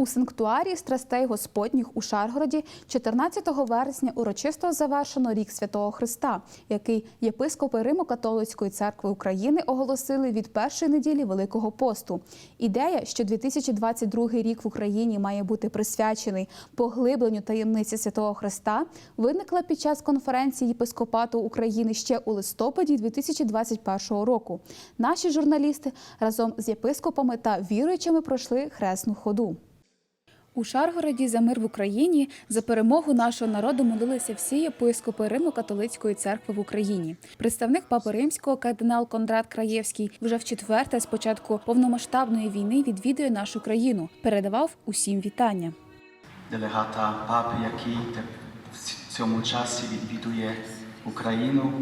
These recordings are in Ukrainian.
У санктуарії страстей Господніх у Шаргороді 14 вересня урочисто завершено рік Святого Христа, який єпископи Римо-католицької церкви України оголосили від першої неділі Великого посту. Ідея, що 2022 рік в Україні має бути присвячений поглибленню таємниці Святого Христа, виникла під час конференції єпископату України ще у листопаді 2021 року. Наші журналісти разом з єпископами та віруючими пройшли хресну ходу. У Шаргороді за мир в Україні за перемогу нашого народу молилися всі єпископи Римо-католицької церкви в Україні. Представник папи римського кардинал Кондрат Краєвський вже в четверте з початку повномасштабної війни відвідує нашу країну. Передавав усім вітання. делегата папи, який в цьому часі відвідує Україну,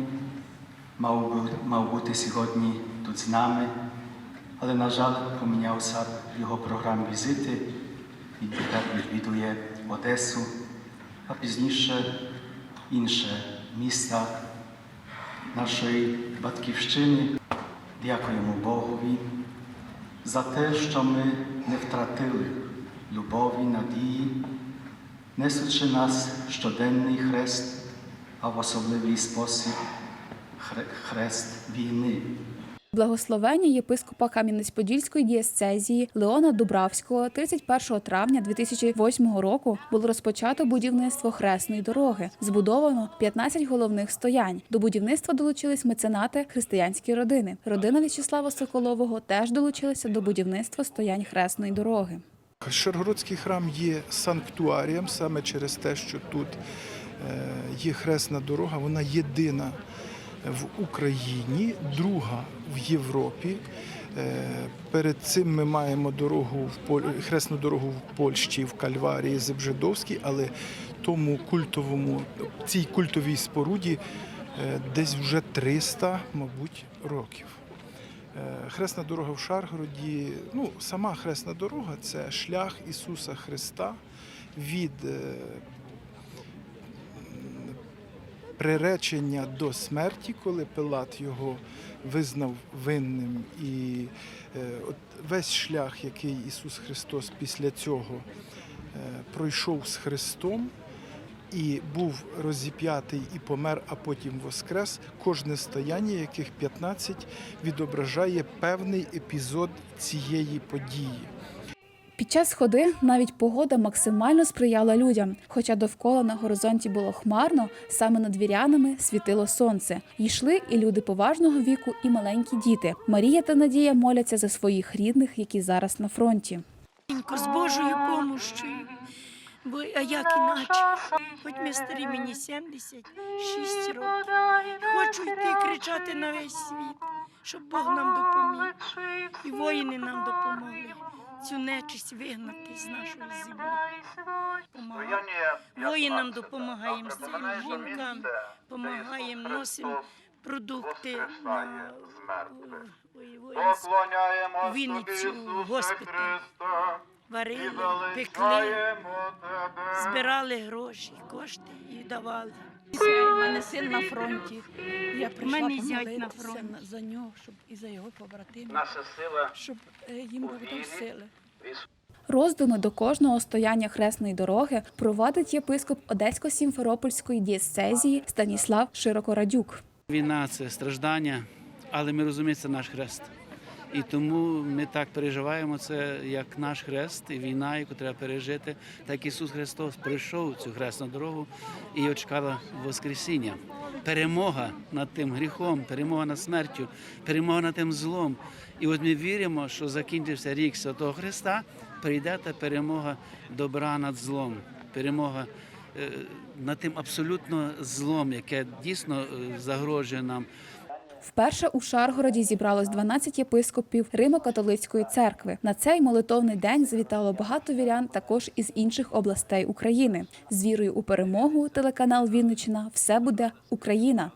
мав, бу- мав бути сьогодні тут з нами, але, на жаль, помінявся в його програмі візити і тепер відвідує Одесу, а пізніше інше міста нашої батьківщини. Дякуємо Богові за те, що ми не втратили любові, надії, несучи нас щоденний хрест, а в особливий спосіб хрест війни. Благословення єпископа Кам'янець-Подільської дієсцезії Леона Дубравського 31 травня 2008 року було розпочато будівництво хресної дороги. Збудовано 15 головних стоянь. До будівництва долучились меценати християнські родини. Родина В'ячеслава Соколового теж долучилася до будівництва стоянь хресної дороги. Шаргородський храм є санктуарієм саме через те, що тут е, є хресна дорога, вона єдина в Україні, друга в Європі. Е, Перед цим ми маємо дорогу в Поль- хресну дорогу в Польщі, в Кальварії, Зебжедовській, але тому культовому, цій культовій споруді е, десь вже 300, мабуть, років. Е, Хресна дорога в Шаргороді, ну, сама хресна дорога це шлях Ісуса Христа від приречення до смерті, коли Пилат його визнав винним. І е, от весь шлях, який Ісус Христос після цього е, пройшов з Христом, і був розіп'ятий і помер, а потім воскрес. Кожне стояння, яких 15, відображає певний епізод цієї події. Під час ходи навіть погода максимально сприяла людям. Хоча довкола на горизонті було хмарно, саме над вірянами світило сонце. Йшли і люди поважного віку, і маленькі діти. Марія та Надія моляться за своїх рідних, які зараз на фронті. З Божою помощью. Бо а як іначе? Хоч ми старі, мені 76 років. Хочу йти кричати на весь світ, щоб Бог нам допоміг. І воїни нам допомогли. Цю нечисть вигнати з нашої землі. Помагає. Воїнам допомагаємо, з цим жінкам допомагаємо, носимо продукти на Вінницю, госпіталь. Варили, пекли, збирали гроші, кошти і давали. У мене син на фронті. Я прийшла мене помолитися на- за нього, щоб і за його побратимів, сила щоб е, їм Бог сили. Роздуми до кожного стояння хресної дороги проводить єпископ Одесько-Сімферопольської дієсцезії Станіслав Широкорадюк. Війна це страждання, але ми розуміємо, це наш хрест. І тому ми так переживаємо це як наш хрест і війна, яку треба пережити. Так Ісус Христос прийшов цю хресну дорогу і його чекала Воскресіння. Перемога над тим гріхом, перемога над смертю, перемога над тим злом. І от ми віримо, що закінчився рік Святого Христа, прийде та перемога добра над злом, перемога е, над тим абсолютно злом, яке дійсно е, загрожує нам. Вперше у Шаргороді зібралось 12 єпископів Римо-католицької церкви. На цей молитовний день завітало багато вірян також із інших областей України. З вірою у перемогу телеканал Вінничина все буде Україна.